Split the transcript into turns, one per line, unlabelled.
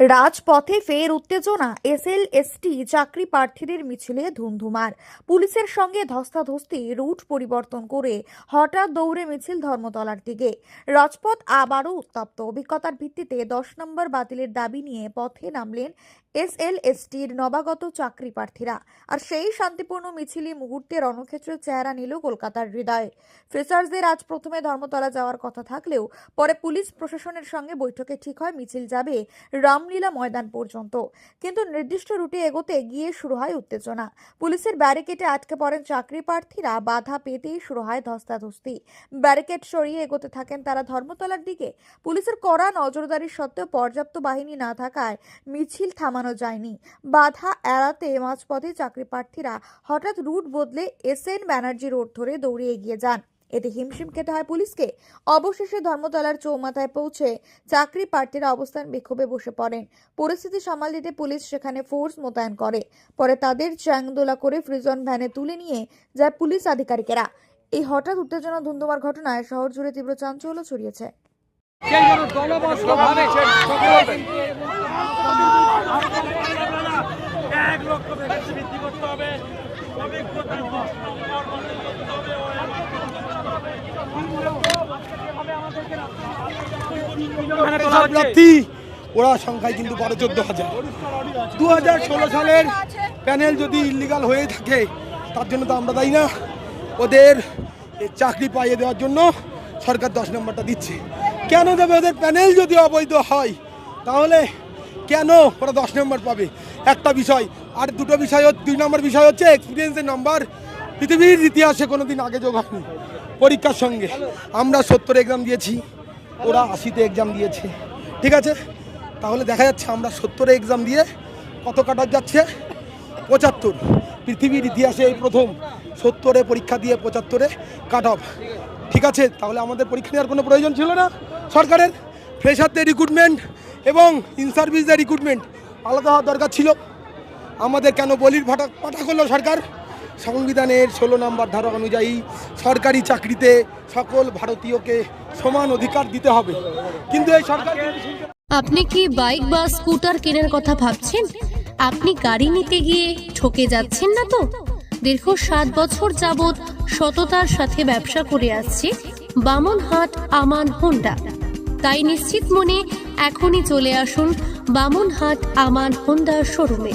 রাজপথে ফের উত্তেজনা। এসএলএসটি চাকরি প্রার্থীদের মিছিলে ধুমধুমার পুলিশের সঙ্গে ধস্তাধস্তি, রুট পরিবর্তন করে হঠাৎ দৌড়ে মিছিল ধর্মতলার দিকে। রাজপথ আবারও উত্তপ্ত। অভিজ্ঞতার ভিত্তিতে দশ নম্বর বাতিলের দাবি নিয়ে পথে নামলেন এসএলএসটির নবাগত চাকরি প্রার্থীরা। আর সেই শান্তিপূর্ণ মিছিলই মুহূর্তে রণক্ষেত্রের চেহারা নিল কলকাতার হৃদয়ে। ফ্রেশার্সদের আজ প্রথমে ধর্মতলা যাওয়ার কথা থাকলেও পরে পুলিশ প্রশাসনের সঙ্গে বৈঠকে ঠিক হয় মিছিল যাবে রামলীলা ময়দান পর্যন্ত। কিন্তু নির্দিষ্ট রুটে এগোতে গিয়ে শুরু হয় উত্তেজনা। পুলিশের ব্যারিকেটে আটকে পড়েন চাকরি প্রার্থীরা বাধা পেতেই শুরু হয় ধস্তাধস্তি। ব্যারিকেড সরিয়ে এগোতে থাকেন তারা ধর্মতলার দিকে। পুলিশের কড়া নজরদারি সত্ত্বেও পর্যাপ্ত বাহিনী না থাকায় মিছিল থামানো যায়নি। বাধা এড়াতে মাঝপথে চাকরি প্রার্থীরা হঠাৎ রুট বদলে এস এন ব্যানার্জি রোড ধরে দৌড়ে এগিয়ে যান। এতে হিমশিম খেতে হয় পুলিশকে। অবশেষে ধর্মতলার চৌমাথায় পৌঁছে চাকরি প্রার্থীরা অবস্থান বিক্ষোভে বসে পড়েন। পরিস্থিতি সামাল দিতে পুলিশ সেখানে ফোর্স মোতায়েন করে। পরে তাদের চ্যাংদোলা করে ফ্রিজন ভ্যানে তুলে নিয়ে যায় পুলিশ আধিকারিকেরা। এই হঠাৎ উত্তেজনা ধুন্ধুমার ঘটনায় শহর জুড়ে তীব্র চাঞ্চল্য ছড়িয়েছে।
প্রার্থী ওরা সংখ্যায় কিন্তু বারো চোদ্দ হাজার। দু হাজার ষোলো সালের প্যানেল যদি ইলিগাল হয়ে থাকে, তার জন্য তো আমরা দায়ী না। ওদের চাকরি পাইয়ে দেওয়ার জন্য সরকার দশ নম্বরটা দিচ্ছে। কেন দেবে ওদের প্যানেল যদি অবৈধ হয়? তাহলে কেন ওরা দশ নম্বর পাবে? একটা বিষয়। আর দুটো বিষয় দুই নম্বর বিষয় হচ্ছে এক্সপিরিয়েন্সের নম্বর পৃথিবীর ইতিহাসে কোনো দিন আগে যোগ হয়নি। পরীক্ষার সঙ্গে। আমরা সত্তর এক্সাম দিয়েছি, ওরা আশিতে এক্সাম দিয়েছে। ঠিক আছে? তাহলে দেখা যাচ্ছে আমরা সত্তরে এক্সাম দিয়ে কত কাটার যাচ্ছে? পঁচাত্তর। পৃথিবীর ইতিহাসে এই প্রথম সত্তরে পরীক্ষা দিয়ে পঁচাত্তরে কাট অফ ঠিক আছে? তাহলে আমাদের পরীক্ষা নেওয়ার কোনো প্রয়োজন ছিল না? সরকারের ফ্রেশারদের রিক্রুটমেন্ট এবং ইন সার্ভিসদের রিক্রুটমেন্ট আলাদা হওয়ার দরকার ছিল। আমাদের কেন বলির ভাটা পাঠা করল সরকার? সংবিধানের ষোলো নম্বর ধারা অনুযায়ী সরকারি চাকরিতে সকল ভারতীয়কে সমান অধিকার দিতে হবে। কিন্তু এই সরকার
আপনি কি বাইক বা স্কুটার কেনার কথা ভাবছেন? আপনি গাড়ি নিতে গিয়ে ঠকে যাচ্ছেন না তো? দীর্ঘ সাত বছর যাবৎ সততার সাথে ব্যবসা করে আসছে বামনহাট আমান হোন্ডা। তাই নিশ্চিত মনে এখনই চলে আসুন বামনহাট আমান হোন্ডা শোরুমে।